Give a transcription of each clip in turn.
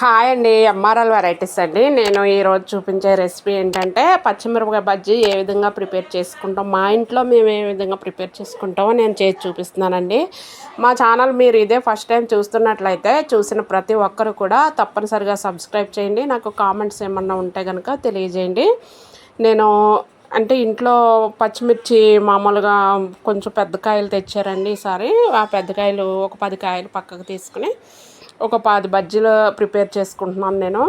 Hi అండి MRL varieties అండి. నేను ఈరోజు చూపించే రెసిపీ ఏంటంటే పచ్చిమిరపకాయ బజ్జీ ఏ విధంగా ప్రిపేర్ చేసుకుంటాం మా ఇంట్లో మేము ఏ విధంగా ప్రిపేర్ చేసుకుంటామో నేను చేసి చూపిస్తున్నానండి. మా ఛానల్ మీరు ఇదే ఫస్ట్ టైం చూస్తున్నట్లయితే చూసిన ప్రతి ఒక్కరు కూడా తప్పనిసరిగా సబ్స్క్రైబ్ చేయండి. నాకు కామెంట్స్ ఏమన్నా ఉంటే కనుక తెలియజేయండి. నేను అంటే ఇంట్లో పచ్చిమిర్చి మామూలుగా కొంచెం పెద్ద కాయలు తెచ్చారండి ఈసారి. ఆ పెద్ద కాయలు ఒక పది కాయలు పక్కకు తీసుకుని ఒక పది బజ్జీలు ప్రిపేర్ చేసుకుంటున్నాను నేను.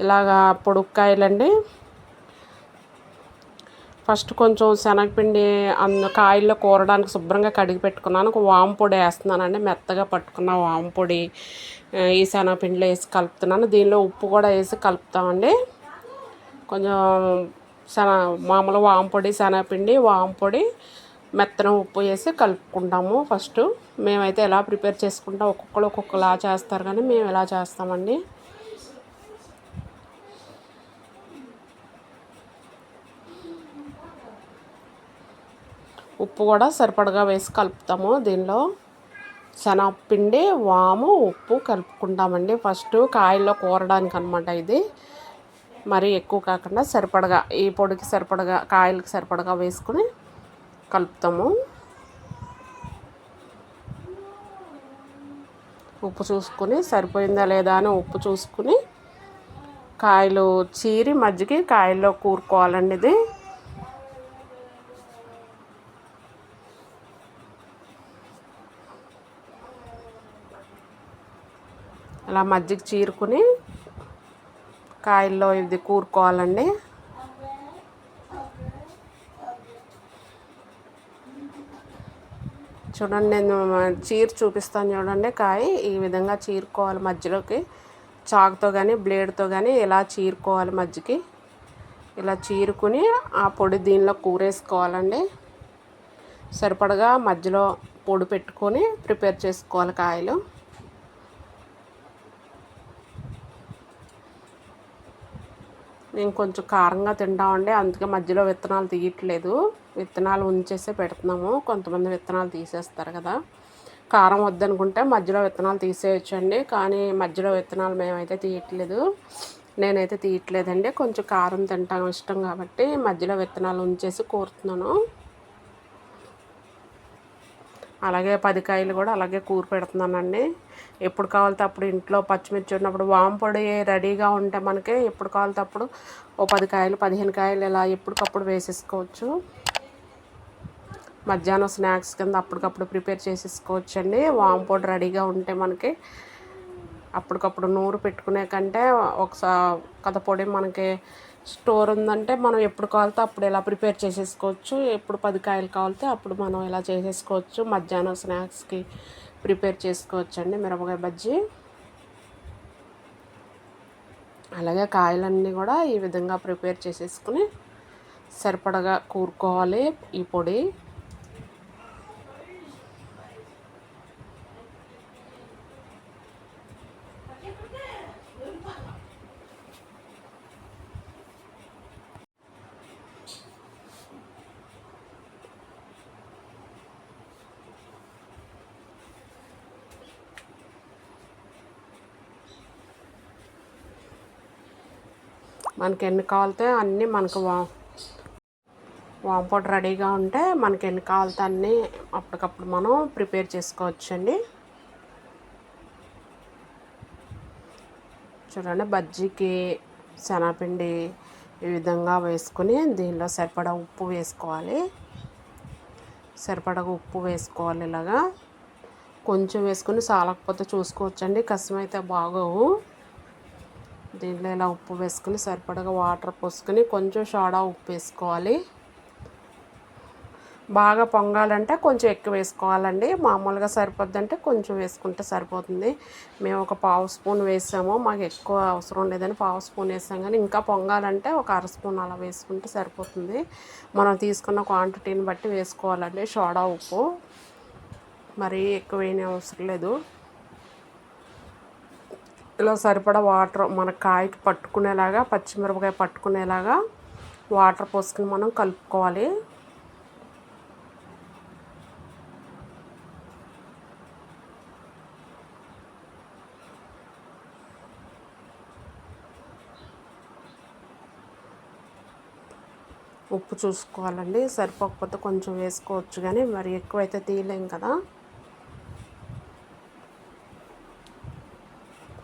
ఇలాగా పొడుక్కాయలండి. ఫస్ట్ కొంచెం శనగపిండి అందు కాయల్లో కూరడానికి శుభ్రంగా కడిగి పెట్టుకున్నాను. ఒక వాము పొడి వేస్తున్నానండి. మెత్తగా పట్టుకున్న వాము పొడి ఈ శనగపిండిలో వేసి కలుపుతున్నాను. దీనిలో ఉప్పు కూడా వేసి కలుపుతామండి. కొంచెం శన మామూలు వాము పొడి శనగపిండి వాము పొడి మెత్తనం ఉప్పు వేసి కలుపుకుంటాము ఫస్ట్. మేమైతే ఎలా ప్రిపేర్ చేసుకుంటాం ఒక్కొక్కరు ఒక్కొక్కలా చేస్తారు కానీ మేము ఎలా చేస్తామండి? ఉప్పు కూడా సరిపడగా వేసి కలుపుతాము దీనిలో. శనగపిండి వాము ఉప్పు కలుపుకుంటామండి. ఫస్ట్ కాయల్లో కూరడానికి అనమాట ఇది. మరి ఎక్కువ కాకుండా సరిపడగా ఈ పొడికి సరిపడగా కాయలకి సరిపడగా వేసుకుని కలుపుతాము. ఉప్పు చూసుకుని సరిపోయిందా లేదా అని ఉప్పు చూసుకుని కాయలు చీరి మజ్జిగి కాయల్లో కూరుకోవాలండి ఇది. అలా మజ్జిగ చీరుకుని కాయల్లో ఇది కూరుకోవాలండి. చూడండి నేను చీరు చూపిస్తాను చూడండి కాయ. ఈ విధంగా చీరుకోవాలి మధ్యలోకి. చాకుతో కానీ బ్లేడ్తో కానీ ఇలా చీరుకోవాలి మధ్యకి. ఇలా చీరుకుని ఆ పొడి దీనిలో కూరేసుకోవాలండి. సరిపడగా మధ్యలో పొడి పెట్టుకొని ప్రిపేర్ చేసుకోవాలి కాయలు. నేను కొంచెం కారంగా తింటామండి. అందుకే మధ్యలో విత్తనాలు తీయట్లేదు. విత్తనాలు ఉంచేసే పెడుతున్నాము. కొంతమంది విత్తనాలు తీసేస్తారు కదా. కారం వద్దనుకుంటే మధ్యలో విత్తనాలు తీసేయచ్చండి. కానీ మధ్యలో విత్తనాలు మేమైతే తీయట్లేదు. నేనైతే తీయట్లేదండి. కొంచెం కారం తింటాం ఇష్టం కాబట్టి మధ్యలో విత్తనాలు ఉంచేసి కోరుతున్నాను. అలాగే పది కాయలు కూడా అలాగే కూర పెడుతున్నానండి. ఎప్పుడు కావాలితే అప్పుడు ఇంట్లో పచ్చిమిర్చి ఉన్నప్పుడు వాంపొడి రెడీగా ఉంటే మనకి ఎప్పుడు కావాలితే అప్పుడు ఓ పది కాయలు పదిహేను కాయలు ఇలా ఎప్పటికప్పుడు వేసేసుకోవచ్చు. మధ్యాహ్నం స్నాక్స్ కింద అప్పటికప్పుడు ప్రిపేర్ చేసేసుకోవచ్చు అండి వాము పొడి రెడీగా ఉంటే మనకి అప్పటికప్పుడు నూరు పెట్టుకునే కంటే ఒకసారి కథ పొడి మనకి స్టోర్ ఉందంటే మనం ఎప్పుడు కావాలితే అప్పుడు ఇలా ప్రిపేర్ చేసేసుకోవచ్చు ఎప్పుడు పది కాయలు కావాలితే అప్పుడు మనం ఇలా చేసేసుకోవచ్చు మధ్యాహ్నం స్నాక్స్కి ప్రిపేర్ చేసుకోవచ్చు అండి మిరపకాయ బజ్జీ. అలాగే కాయలన్నీ కూడా ఈ విధంగా ప్రిపేర్ చేసేసుకుని సరిపడగా కూరుకోవాలి ఈ పొడి. మనకి ఎన్ని కావాలితే అన్నీ మనకు వా వామ్ పౌడర్ రెడీగా ఉంటే మనకి ఎన్ని కావాలితే అన్నీ అప్పటికప్పుడు మనం ప్రిపేర్ చేసుకోవచ్చండి. చూడండి బజ్జీకి శనగపిండి ఈ విధంగా వేసుకొని దీనిలో సరిపడా ఉప్పు వేసుకోవాలి. సరిపడ ఉప్పు వేసుకోవాలి ఇలాగా. కొంచెం వేసుకొని సాలకపోతే చూసుకోవచ్చండి కష్టమైతే బాగోవు. దీంట్లో ఇలా ఉప్పు వేసుకుని సరిపడగా వాటర్ పోసుకొని కొంచెం షాడా ఉప్పు వేసుకోవాలి. బాగా పొంగాలంటే కొంచెం ఎక్కువ వేసుకోవాలండి. మామూలుగా సరిపోద్దంటే కొంచెం వేసుకుంటే సరిపోతుంది. మేము ఒక పావు స్పూన్ వేసాము. మాకు ఎక్కువ అవసరం లేదని పావు స్పూన్ వేసాం కానీ ఇంకా పొంగాలంటే ఒక అర స్పూన్ అలా వేసుకుంటే సరిపోతుంది. మనం తీసుకున్న క్వాంటిటీని బట్టి వేసుకోవాలండి సోడా ఉప్పు. మరీ ఎక్కువ వేయని అవసరం లేదు. ఇలా సరిపడా వాటర్ మన కాయకి పట్టుకునేలాగా పచ్చిమిరపకాయ పట్టుకునేలాగా వాటర్ పోసుకుని మనం కలుపుకోవాలి. ఉప్పు చూసుకోవాలండి. సరిపోకపోతే కొంచెం వేసుకోవచ్చు కానీ మరి ఎక్కువైతే తీయలేం కదా.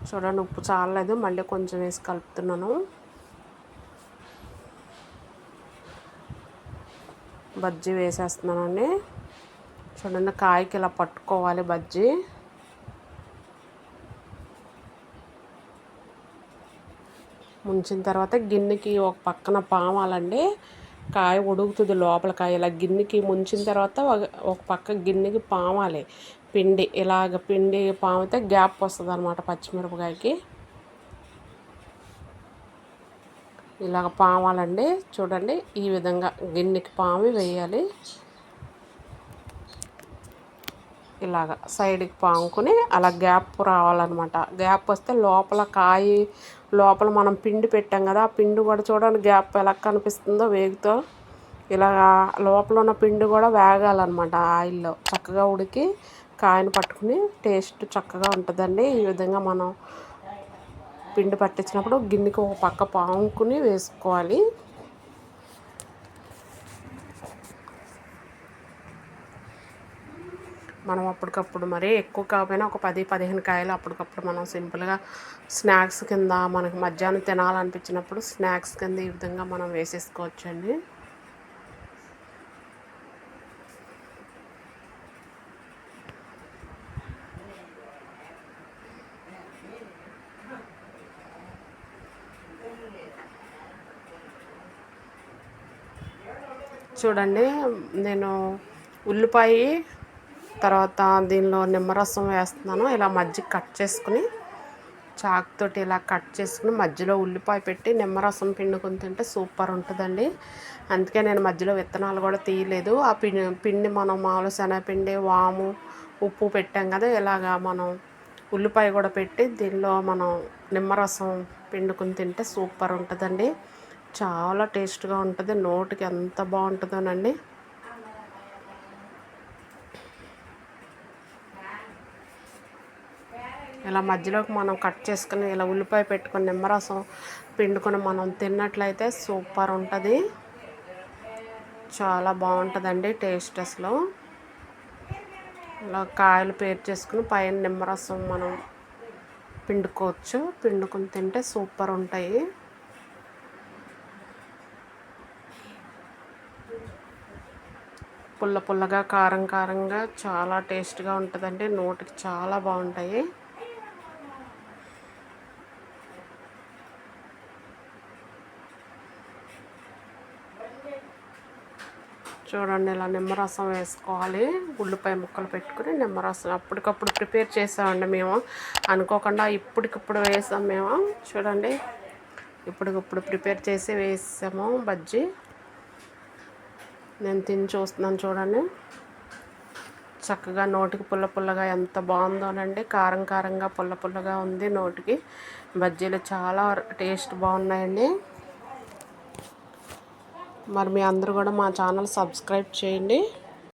చూడండి ఉప్పు చాలలేదు. మళ్ళీ కొంచెం వేసి కలుపుతున్నాను. బజ్జీ వేసేస్తున్నానండి. చూడండి కాయకి ఇలా పట్టుకోవాలి బజ్జీ. ముంచిన తర్వాత గిన్నెకి ఒక పక్కన పామాలండి. కాయ ఉడుకుతుంది లోపల కాయ. ఇలా గిన్నెకి ముంచిన తర్వాత ఒక పక్క గిన్నెకి పామాలి. పిండి ఇలాగ పిండి పామితే గ్యాప్ వస్తుంది అనమాట పచ్చిమిరపకాయకి. ఇలాగ పామాలండి. చూడండి ఈ విధంగా గిన్నెకి పామి వేయాలి. ఇలాగ సైడ్కి పాముకుని అలా గ్యాప్ రావాలన్నమాట. గ్యాప్ వస్తే లోపల కాయి లోపల మనం పిండి పెట్టాం కదా ఆ పిండి కూడా చూడండి గ్యాప్ ఎలా కనిపిస్తుందో వేగుతో. ఇలా లోపల ఉన్న పిండి కూడా వేగాలన్నమాట ఆయిల్లో. చక్కగా ఉడికి కాయను పట్టుకుని టేస్ట్ చక్కగా ఉంటుందండి. ఈ విధంగా మనం పిండి పట్టించినప్పుడు గిన్నెకి ఒక పక్క పాముకుని వేసుకోవాలి. మనం అప్పటికప్పుడు మరీ ఎక్కువ కాకపోయినా ఒక పది పదిహేను కాయలు అప్పటికప్పుడు మనం సింపుల్గా స్నాక్స్ కింద మనకి మధ్యాహ్నం తినాలనిపించినప్పుడు స్నాక్స్ కింద ఈ విధంగా మనం వేసేసుకోవచ్చండి. చూడండి నేను ఉల్లిపాయ తర్వాత దీనిలో నిమ్మరసం వేస్తున్నాను. ఇలా మజ్జిగ కట్ చేసుకుని చాకుతోటి ఇలా కట్ చేసుకుని మధ్యలో ఉల్లిపాయ పెట్టి నిమ్మరసం పిండుకొని తింటే సూపర్ ఉంటుందండి. అందుకే నేను మధ్యలో విత్తనాలు కూడా తీయలేదు. ఆ పిండి పిండి మనం మామూలు శనగపిండి వాము ఉప్పు పెట్టాం కదా ఇలాగా మనం ఉల్లిపాయ కూడా పెట్టి దీనిలో మనం నిమ్మరసం పిండుకొని తింటే సూపర్ ఉంటుందండి. చాలా టేస్ట్గా ఉంటుంది. నోటికి ఎంత బాగుంటుందోనండి. ఇలా మధ్యలోకి మనం కట్ చేసుకుని ఇలా ఉల్లిపాయ పెట్టుకుని నిమ్మరసం పిండుకొని మనం తిన్నట్లయితే సూపర్ ఉంటుంది. చాలా బాగుంటుందండి టేస్ట్ అసలు. ఇలా కాయలు పేరు చేసుకుని పైన నిమ్మరసం మనం పిండుకోవచ్చు. పిండుకొని తింటే సూపర్ ఉంటాయి. పుల్ల పుల్లగా కారం కారంగా చాలా టేస్ట్గా ఉంటుందండి. నోటికి చాలా బాగుంటాయి. చూడండి ఇలా నిమ్మరసం వేసుకోవాలి. ఉల్లిపాయ ముక్కలు పెట్టుకుని నిమ్మరసం అప్పటికప్పుడు ప్రిపేర్ చేసామండి మేము. అనుకోకుండా ఇప్పటికిప్పుడు వేసాం మేము. చూడండి. ఇప్పటికప్పుడు ప్రిపేర్ చేసి వేసాము బజ్జీ. నేను తిని చూస్తున్నాను చూడండి. చక్కగా నోటికి పుల్ల పుల్లగా ఎంత బాగుందోనండి. కారం కారంగా పుల్ల పుల్లగా ఉంది నోటికి. బజ్జీలు చాలా టేస్ట్ బాగున్నాయండి. మరి మీ అందరూ కూడా మా ఛానల్ సబ్స్క్రైబ్ చేయండి.